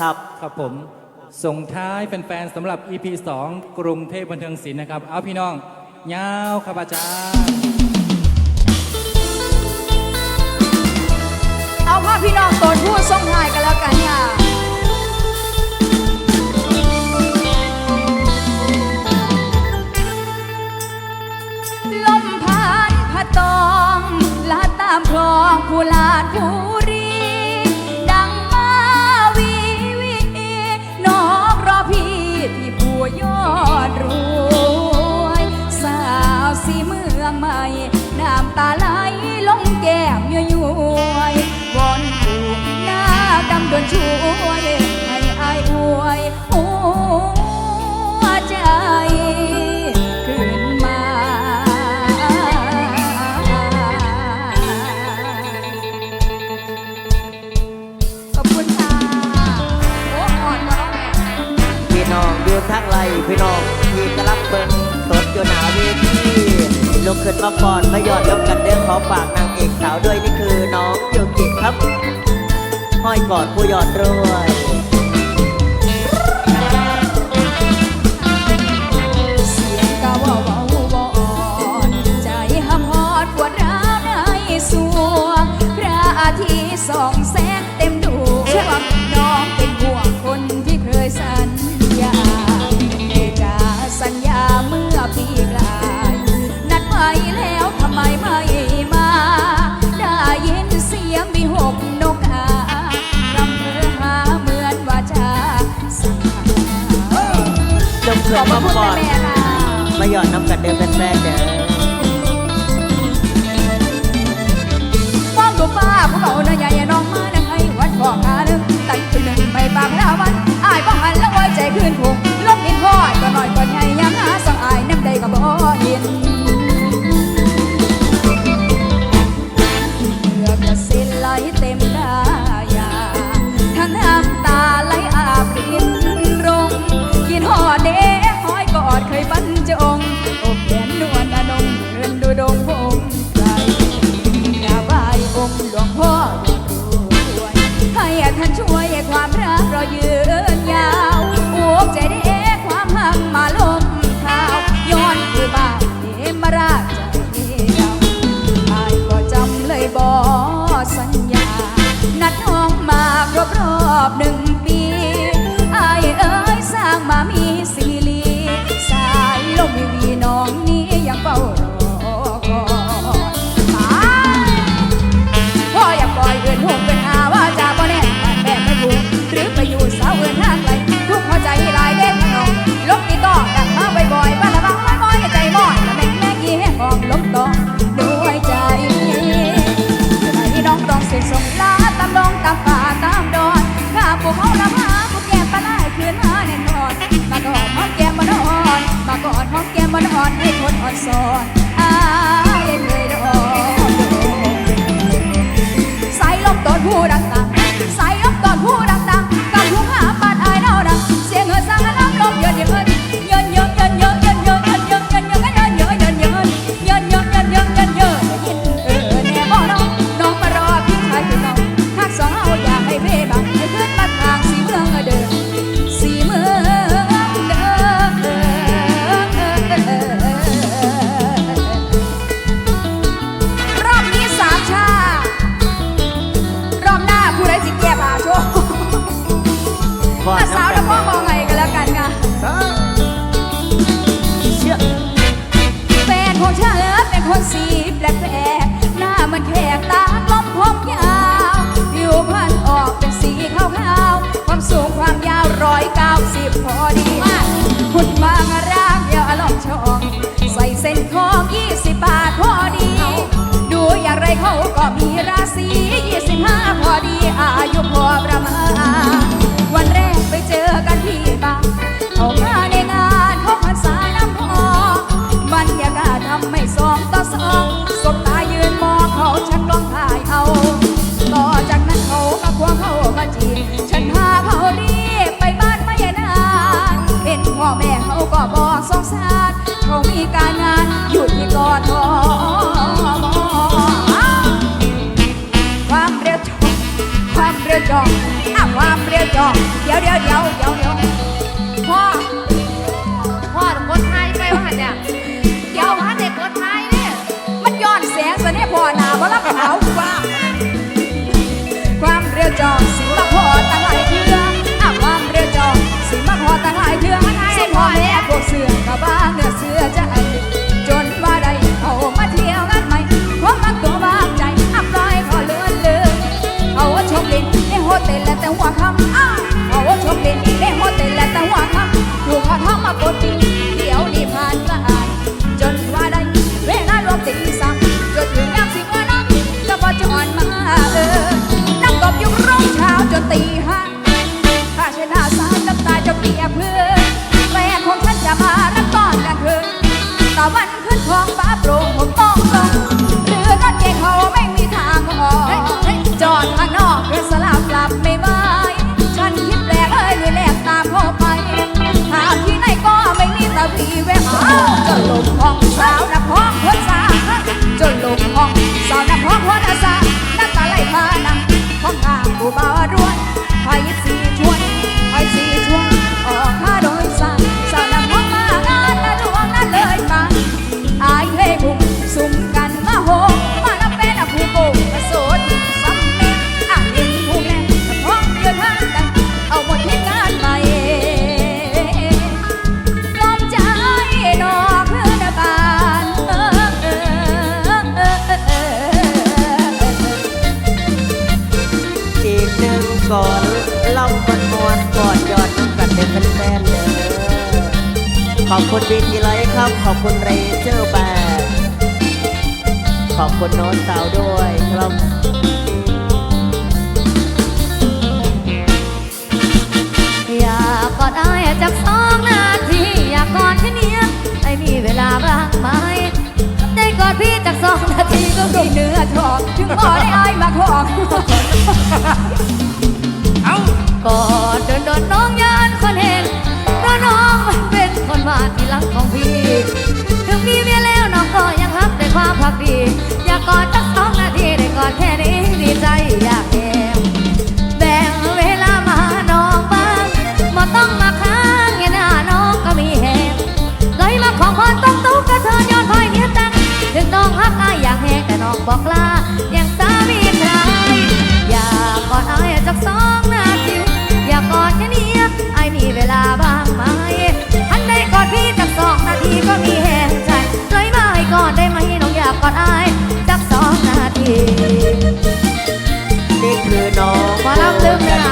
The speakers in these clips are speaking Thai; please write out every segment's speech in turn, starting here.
ครับ ครับผม ส่งท้ายแฟนๆสำหรับ EP 2 กรุงเทพบันเทิงศิลป์นะครับ เอาพี่น้องยาวครับอาจารย์ เอาพ่อพี่น้องตนผู้ทรงหายกันแล้วกันค่ะลมพัดพัดตองลาดตามคลองผู้ลาดผู้ ดำดนช่วย ให้อายอวยหัวใจขึ้นมา ขอบคุณค่ะ โอ้อ่อนมาแล้วแม่พี่น้องอยู่ทางไรพี่น้องที่กำลังเบิ่งสดอยู่หนาเวทีลุกขึ้นมาก่อนมาหยอดยกกันเด้อขอฝากนางเอกสาวด้วยนี่คือน้องยูกิครับ ห้อยกอดผู้หยอดรวย หยอดน้ำกันเด้อแฟนๆเด้อมองดูป้าผู้เบาหน้าใหญ่น้องมานั่งให้วัดบอกหาหนึ่งตั้งคืนหนึ่งไม่ปากแล้ววันอายบ้องหันแล้วไว้ใจคืนคงลบอินพ่อยก็หน่อยก็ใหญ่ยังหาสังอายน้ำใจก็บ่เห็น ราศียี่สิบห้าพอดีอายุพอประมาณ วันแรกไปเจอกันที่บ้าร์เขามาในงานเขาพรรษาน้ำพอบรรยากาศทำไม่สองต่อสองสบตายืนมองเขาฉันร้องถ่ายเอา ต่อจากนั้นเขามาควงเขามาจีบฉันพาเขารีบไปบ้านไม่นานเห็นพ่อแม่เขาก็บอกสงสารเขามีการงานอยู่ที่กอทม เรียวจองความเรียวจองอะความเรียวจองเดี๋ยวเดี๋ยวเดี๋ยวเดี๋ยวเดี๋ยวพ่อ ขอบคุณวีทีไลท์ครับ ขอบคุณเรเจอร์แบร์ขอบคุณโน้ตสาวด้วยครับอยากกอดอ้ายจากสองนาที อยากกอดแค่เนี้ยได้มีเวลาบ้างไหมได้กอดพี่จากสองนาทีก็มีเนื้อทองถึงพอได้อ้ายมาขอกกอดโดนโดนๆน้องยานคนเห็นเพราะน้อง มันเป็นคนมาที่หลังของพี่ ถึงมีเมียแล้วน้องก็ยังรักด้วยความพักดี อยากกอดจากสองนาทีได้กอดแค่นี้ดีใจอยากแอบแบ่งเวลามาหน้องบ้างมาต้องมาค้างเงี้ยหน้าน้องก็มีแหงเลยมาของพรต้องตุ๊กกระเทินย้อนคอยเนี้ยตังถึงน้องฮักอายอยากแหงแต่น้องบอกลา นี่คือน้องมาลำลืมเลยอ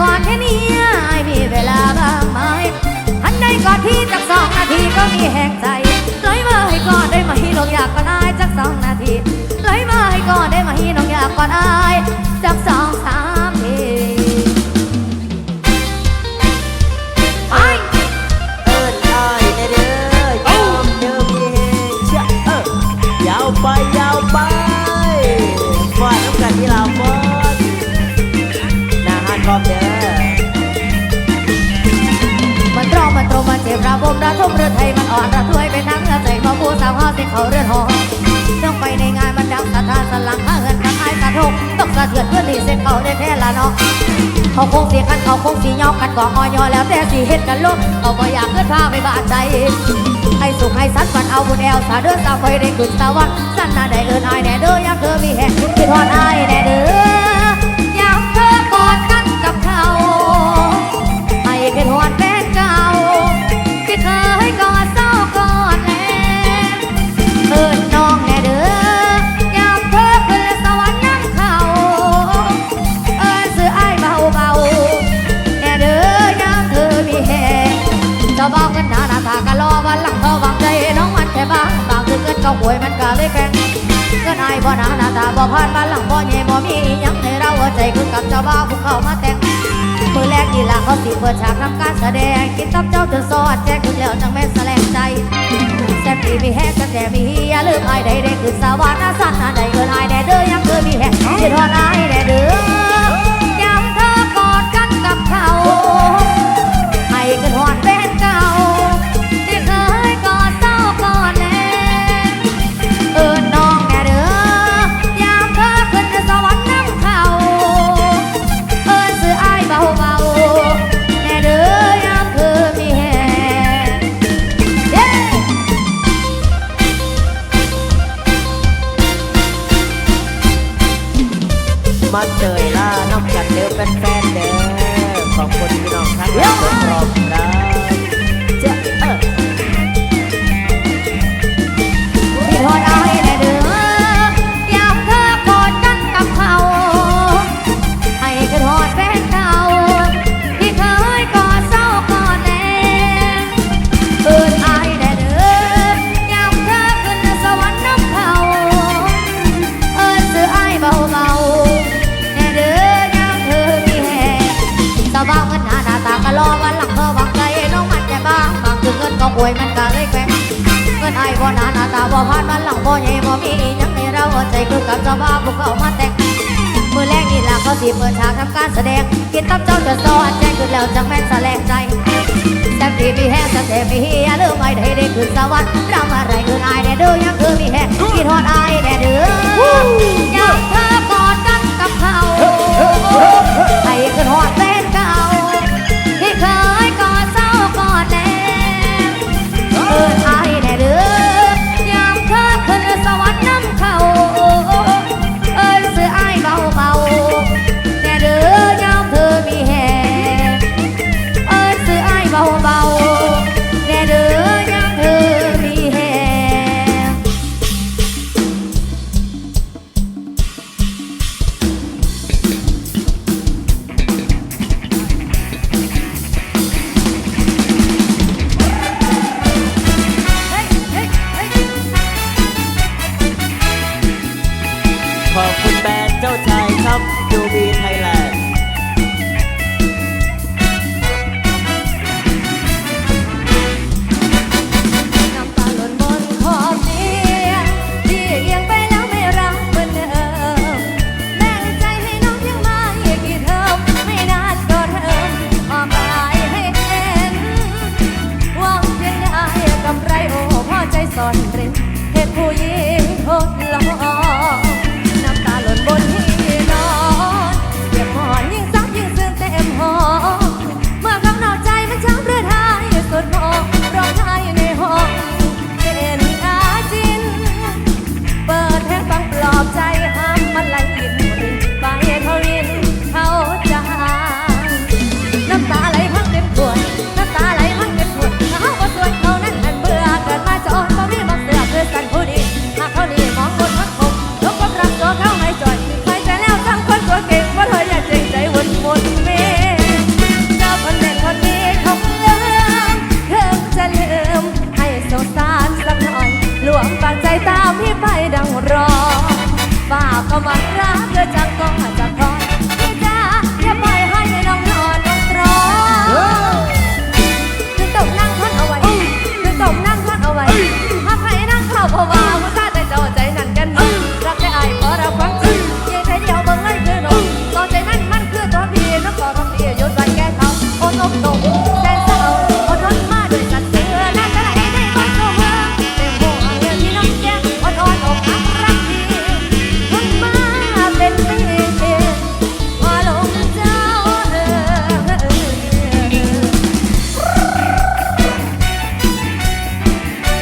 ก่อดแค่นี้อายมีเวลาบ้างไหมทันได้กอดพี่จากสองนาทีก็มีแหงใจไล่มาให้กอดได้ไหมน้องอยากกอดอายจากสองนาทีไล่มาให้กอดได้ไหมน้องอยากกอดอายจากสองสาม เขาเรือนหอต้องไปในงานมันดังสะท้านสลังข้าเงินกันไอ้กระทกต้องสะเทือนเพื่อนที่เส้นเขาได้แท้ละเนาะเขาคงสีขันเขาคงสียอกกันกองออยอแล้วแต่สีเฮ็ดกันลบเขาบ่อยากเกิดพาไปบาดใจให้สุขให้สันวันเอาบุญแอลสาเดือสาวคอยได้ขึ้นสวรรค์สั้นหน้าได คือกับเจ้าบ่าวผู้เข้ามาแต่งมือแรกนี่ละเขาสิเปิดฉากทำการแสดงกินตับเจ้าจนสอดแจ้งถึงแล้วจังแม่แสลงใจแซ่บดีมีแห้งจังแต่มีเฮียลืมไอ้ใดได้คือสวรรค์นะสันนะใดเกินไอ้แน่เด้อยังเคยมีแห้งคิดทอดไอ้แน่เด้อยามเธอกอดกันกับเขาให้กันหอน ป่วยมันก็เลยแกว่งเงินไอ้บ่หนาหน้าตาบ่พานมันหลังบ่ใหญ่บ่มีอีหยังในเราใจคือกับเจ้าบ้าบุกเข้ามาแต่งมือแรกนี่ล่ะเขาสิเปิดฉากทำการแสดงกินตับเจ้าจะซ้อนแจ้ขึ้นแล้วจังแม่นแสลงใจแซ่บดีมีแห้งแซ่บมีเฮียลืมไอ้ได้ได้ขึ้นสวรรค์รำอะไรเงินไอ้แน่เด้อยังคือมีแห้งกินหอดไอ้แน่เด้อยัง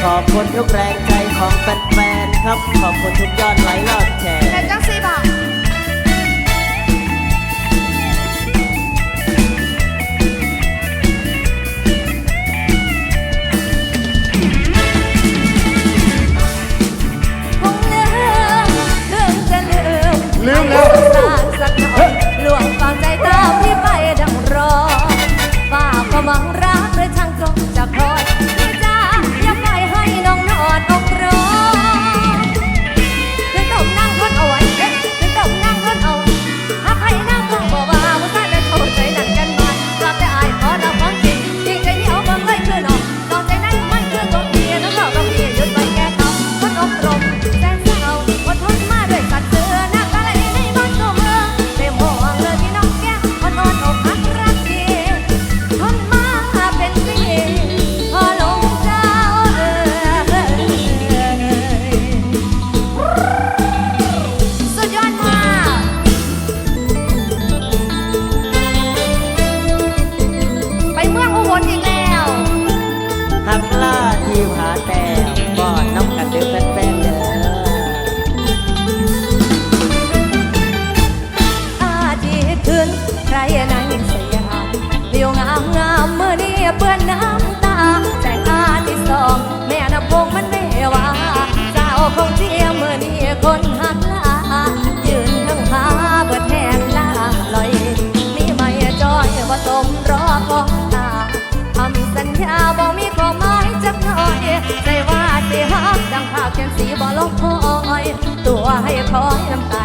ขอบคุณทุกแรงใจของแฟนๆครับ ขอบคุณทุกยอดไลค์ยอดแชร์ เป็นจังสีบอก 还 apologize.